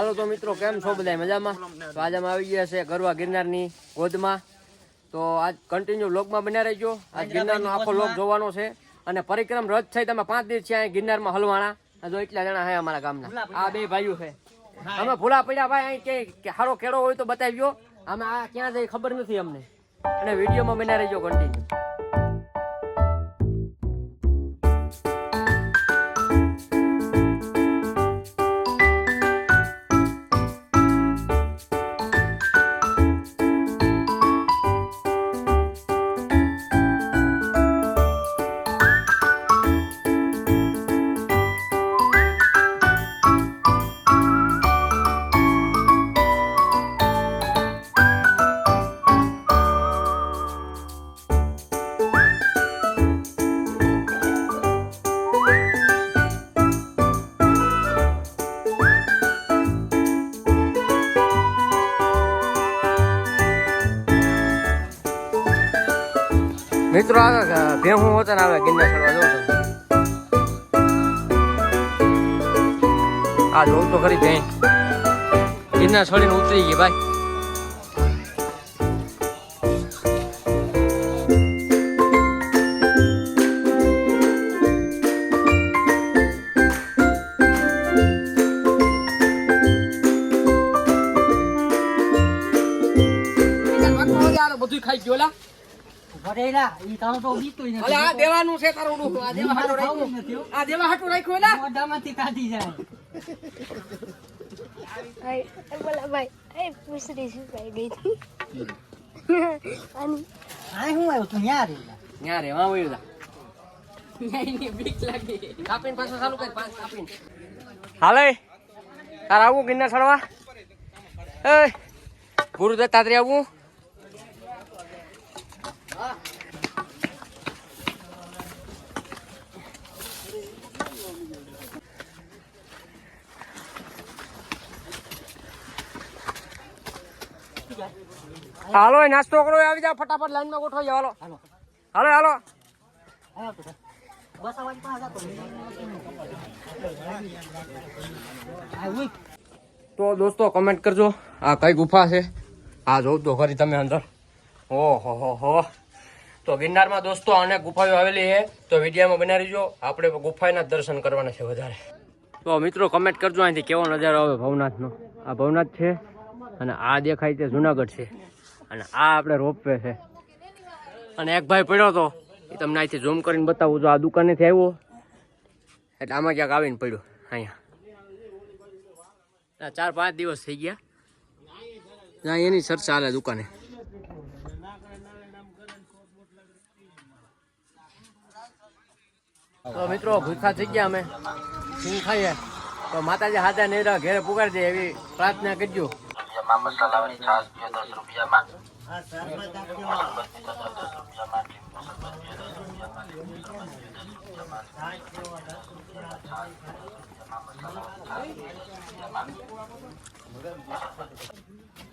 હાલો તો મિત્રો કેમ છો બધા મજામાં? તો આજે અમે આવી ગયા છે ગરવા ગિરનારની ગોદમાં. તો આજ કન્ટિન્યુ વ્લોગમાં બન્યા રહેજો. આજ ગિરનારનો આખો લોક જોવાનો છે. અને પરિક્રમ રદ થઈ તમે પાંચ દિવસ છે અહીં ગિરનારમાં હલવાણા જો એટલા જણા છે અમારા ગામના. આ બે ભાઈઓ છે. અમે ભૂલા પડ્યા ભાઈ અહીં કે સારો કેળો હોય તો બતાવ્યો અમે આ ક્યાં જઈ ખબર નથી અમને. અને વિડીયોમાં બન્યા રહેજો કન્ટિન્યુ મિત્રો આવે ભેહું હોતા ને આવે ગિરનાર ચડવા જો તમે. આ જોઉં તો ખરી ભેં ગિરનાર છોડીને ઉતરી ગઈ ભાઈ. બધું ખાઈ ગયો લા ભરેલા ઈ તારો તો બીતું અલે આ દેવાનું છે તારું ડૂહું. આ દેવા હાટું રાખ્યું. આ દેવા હાટું રાખ્યું એલા મોઢામાંથી કાઢી જાય. ભાઈ બોલા ભાઈ એ પૂછડી શું કઈ ગઈ હતી અને આ શું આવ્યું તું ન્યા રે વાં રેવા જા. કાપીને પાછું ચાલુ કર પાંચ કાપીને. હાલે તાર આવું ગિરનાર ચડવા? એ ગુરુ દત્તાત્રેય આવું. હાલો નાસ્તો કરો આવી જાવ ફટાફટ લાઈનમાં ગોઠવાઈ જાવ હાલો. હાલો. હાલો તું દોસ્તો કમેન્ટ કરજો. આ કઈ ગુફા છે? આ જોઉં તો ખરી તમે અંદર. ઓહો હો હો. તો ગિરનારમાં દોસ્તો અનેક ગુફાઓ આવેલી છે. તો વિડીયામાં બનાવી રહીજો આપણે ગુફાના જ દર્શન કરવાના છે વધારે. તો મિત્રો કમેન્ટ કરજો. અહીંથી કેવો નજારો આવે ભવનાથનો? આ ભવનાથ છે અને આ દેખાય તે જુનાગઢ છે. અને આ આપણે રોપવે છે. અને એક ભાઈ પડ્યો હતો એ તમને અહીંથી ઝૂમ કરીને બતાવું. જો આ દુકાનેથી આવ્યો, એટલે આમાં ક્યાંક આવીને પડ્યો, અહીંયા. ચાર પાંચ દિવસ થઈ ગયા. ના, એની સર ચાલે દુકાને. તો મિત્રો, ભૂખા થઈ ગયા અમે. સિંગ ખાઈએ? તો માતાજી હાથે નહીં ઘેરે પુગાડી દે એવી પ્રાર્થના કરજો. રૂપિયામાં મસાલાવાળી છાશ બે દસ રૂપિયામાં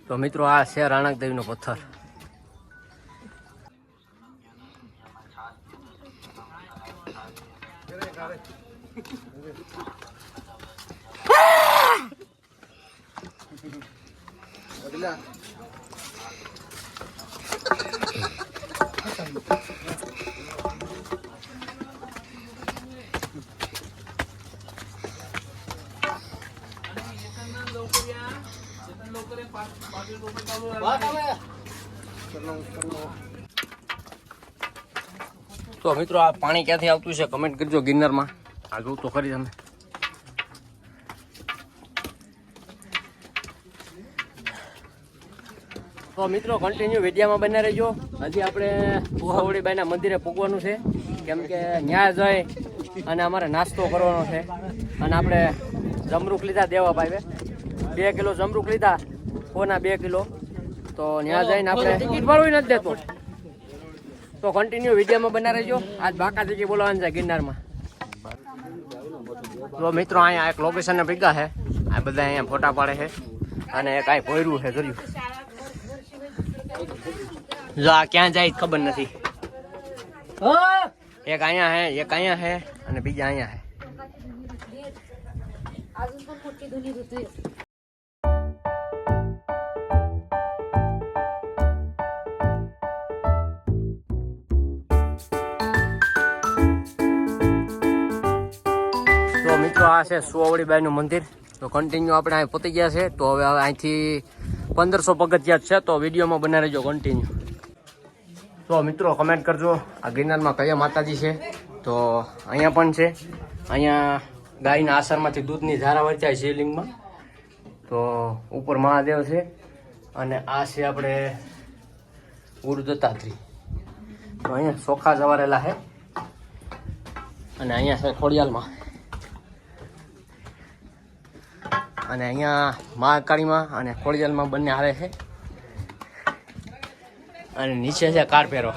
તો મિત્રો આ છે રાણક દેવીનો પથ્થર તો મિત્રો, આ પાણી ક્યાંથી આવતું છે? કમેન્ટ કરજો ગિરનારમાં. આ જોઉં તો ખરી તમે. તો મિત્રો કન્ટિન્યુ વિડીયામાં બન્યા રહેજો. હજી આપણે પુહાવડીબાઈના મંદિરે પૂગવાનું છે. કેમ કે ન્યાય જઈ અને અમારે નાસ્તો કરવાનો છે. અને આપણે જમરૂક લીધા દેવા ભાઈ બે કિલો જમરૂક લીધા, કોના બે કિલો? તો ત્યાં જઈને આપણે ટિકિટ ભરવી નથી દેતો. તો કન્ટિન્યુ વિડીયોમાં બના રહેજો. આજ બાકા જગ્યાએ બોલાવાનું છે ગિરનારમાં. તો મિત્રો, અહીંયા એક લોકેશન ભેગા છે. આ બધા અહીંયા ફોટા પાડે છે. અને કાંઈ ભોયરું છે કર્યું જો ક્યાં જાય ખબર નથી. એક અહીંયા હે એક અહીંયા હે અને બીજા અહીંયા હે. મિત્રો આ છે સુવાવડીબાઈ નું મંદિર. તો કન્ટિન્યુ આપણે અહીં પતી ગયા છે. તો હવે અહીંથી પંદરસો પગથિયા છે, તો વિડીયોમાં બના રહેજો કન્ટિન્યુ તો મિત્રો કમેન્ટ કરજો. આ ગિરનારમાં કયા માતાજી છે? તો અહીંયા પણ છે. અહીંયા ગાયના આસરમાંથી દૂધની ધારા વરચાય શિવલિંગમાં. તો ઉપર મહાદેવ છે. અને આ છે આપણે ગુરુ દત્તાત્રી તો અહીંયા ચોખા જવારેલા છે. અને અહીંયા છે ખોડિયાલમાં. અને અહીંયા મહાકાળીમાં અને ખોડિયાલમાં બંને આવે છે. અને નીચે છે કારપેરો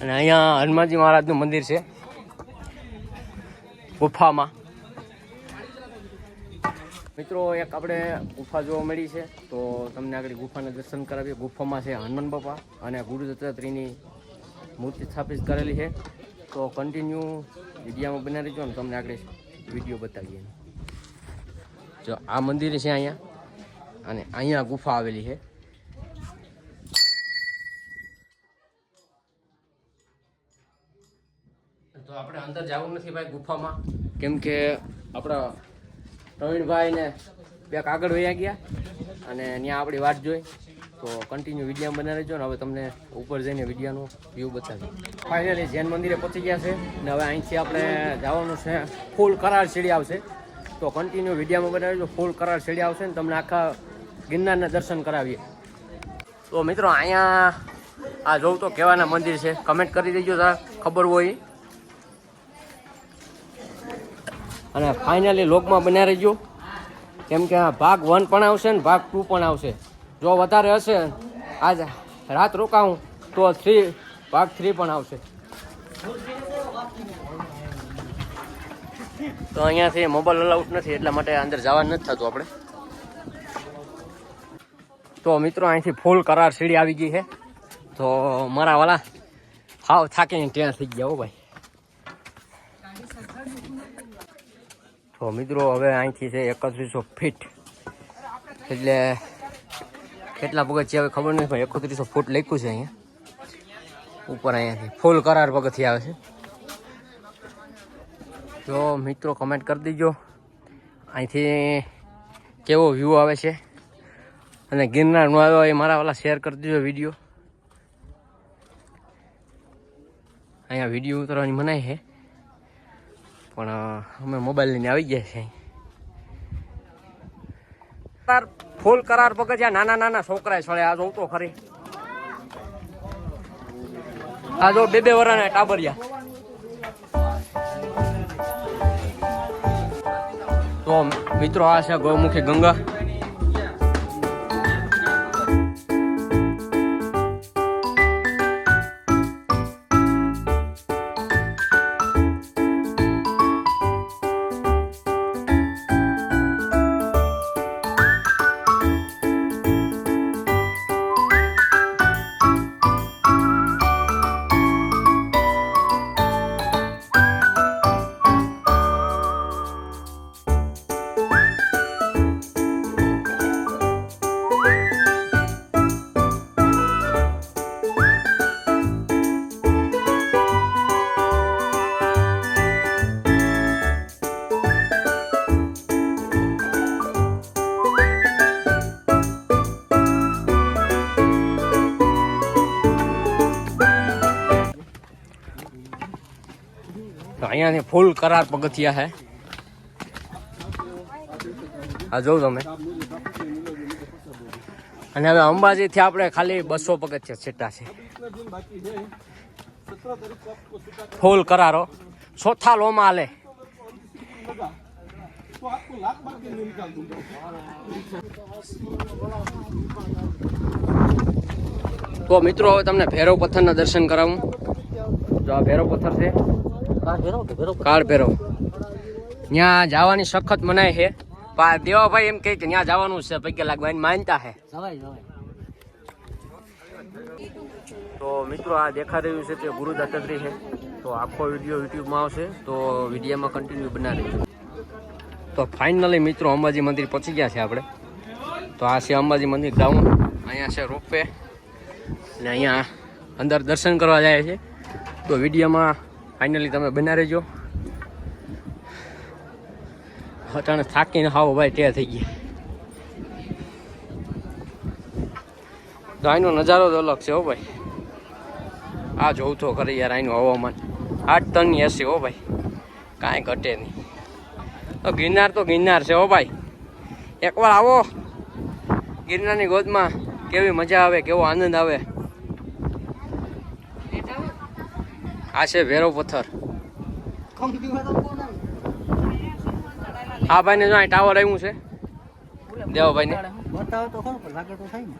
અને અહીંયા હનુમાનજી મહારાજનું મંદિર છે. ગુફામાં. મિત્રો, એક આપણે ગુફા જોવા મળી છે. તો તમને આગળ ગુફાના દર્શન કરાવીએ. ગુફામાં છે હનુમાન બાપા અને ગુરુ દત્તાત્રેયની મૂર્તિ સ્થાપિત કરેલી છે. તો કન્ટિન્યુ વિડીયામાં બના રહીજો ને તમને આગળ વીડિયો બતાવીએ. જો, આ મંદિર છે અહીંયા. અને અહીંયા ગુફા આવેલી છે. તો આપણે અંદર જવું નથી ભાઈ ગુફામાં. કેમ કે આપણા પ્રવીણભાઈ ને બે આગળ વયા ગયા અને ત્યાં આપણી વાત જોઈ. તો કન્ટિન્યુ વીડિયો બના રહેજો ને હવે તમને ઉપર જઈને વિડીયાનો વ્યૂ બતાવી ફાઇનલી જૈન મંદિરે પહોંચી ગયા છે ને હવે અહીંથી આપણે જવાનું છે. ફૂલ કરાર સીડી આવશે. તો કન્ટિન્યુ વિડીયોમાં બનાવજો ફૂલ કરાર સીડી આવશે ને તમને આખા ગિરનારના દર્શન કરાવીએ. તો મિત્રો, અહીંયા આ જોઉં તો કહેવાના મંદિર છે. કમેન્ટ કરી દેજો તાર ખબર હોય. અને ફાઇનલી લોકમાં બનાવી રહેજો. કેમ કે આ ભાગ વન પણ આવશે ને ભાગ ટુ પણ આવશે. જો વધારે હશે, આજ રાત રોકાવું તો થ્રી, ભાગ થ્રી પણ આવશે. તો અહીંયાથી મોબાઈલ અલાઉટ નથી, એટલા માટે અંદર જવાનું નથી થતું આપણે. તો મિત્રો, અહીંથી ફૂલ કરાર સીડી આવી ગઈ છે. તો મારા વાલા હાવ થાકીને ત્યાં થઈ ગયા હો ભાઈ. તો મિત્રો, હવે અહીંથી છે એકત્રીસો ફીટ એટલે કેટલા પગથિયા આવે ખબર નથી, પણ એકત્રીસો ફૂટ લખ્યું છે અહીંયા. ઉપર અહીંયાથી. ફૂલ કરાર પગથિયા આવે છે. તો મિત્રો કમેન્ટ કરી દીજો. અહીંથી કેવો વ્યૂ આવે છે? અને ગિરનાર નો આવ્યો એ મારા વાલા શેર કરી દીજો વીડિયો અહીંયા વીડિયો ઉતરવાની મનાય છે. પણ અમે મોબાઈલ લઈને આવી ગયા છે કરાર ફૂલ કરાર પગથિયા નાના નાના છોકરા છોડે. આ જોઉં તો ખરી. આ જો બે બે વરાના ટાબરિયા. તો મિત્રો, આ છે ગૌમુખી ગંગા. અહીંયાથી ફૂલ કરાર પગથિયા છે આ જોઉં તમે. અને હવે અંબાજીથી આપણે ખાલી બસો પગથિયા છેટા છે. ફૂલ કરારો. ચોથા લોમાં હાલે. તો મિત્રો, હવે તમને ભૈરવ પથ્થરના દર્શન કરાવું. જો આ ભૈરવ પથ્થર છે. કાળ ભેરો ત્યાં જવાની સખત મનાય છે. દેવાભાઈ એમ કહે કે ત્યાં જવાનું છે. પૈકી લાગવાની માનતા છે. તો મિત્રો આ દેખા રહ્યું છે તે ગુરુ દત્તાત્રી છે. તો આખો વીડિયો યુટ્યુબમાં આવશે. તો વિડીયોમાં કન્ટિન્યુ બનાવી તો ફાઇનલી મિત્રો અંબાજી મંદિર પહોંચી ગયા છે આપણે. તો આ છે અંબાજી મંદિર ગ્રાઉન્ડ અહીંયા છે રોપવે. અને અહીંયા અંદર દર્શન કરવા જાય છે. તો વિડીયોમાં ફાઇનલી તમે બના રહેજો. અટાણે થાકીને હાવ ભાઈ તે થઈ ગયા. તો આનો નજારો તો અલગ છે હો ભાઈ. આ જોઉં તો ખરી યાર આનું હવામાન. આઠ ટનની હશે હો ભાઈ. કાંઈ ઘટે નહીં. તો ગિરનાર તો ગિરનાર છે હો ભાઈ. એકવાર આવો. ગિરનારની ગોદમાં કેવી મજા આવે, કેવો આનંદ આવે. આ છે વેરો પથ્થર. આ ભાઈને જો અહીં ટાવર આવ્યું છે. દેવાભાઈને. બતાવો તો ખરો લાગે તો થાય ને.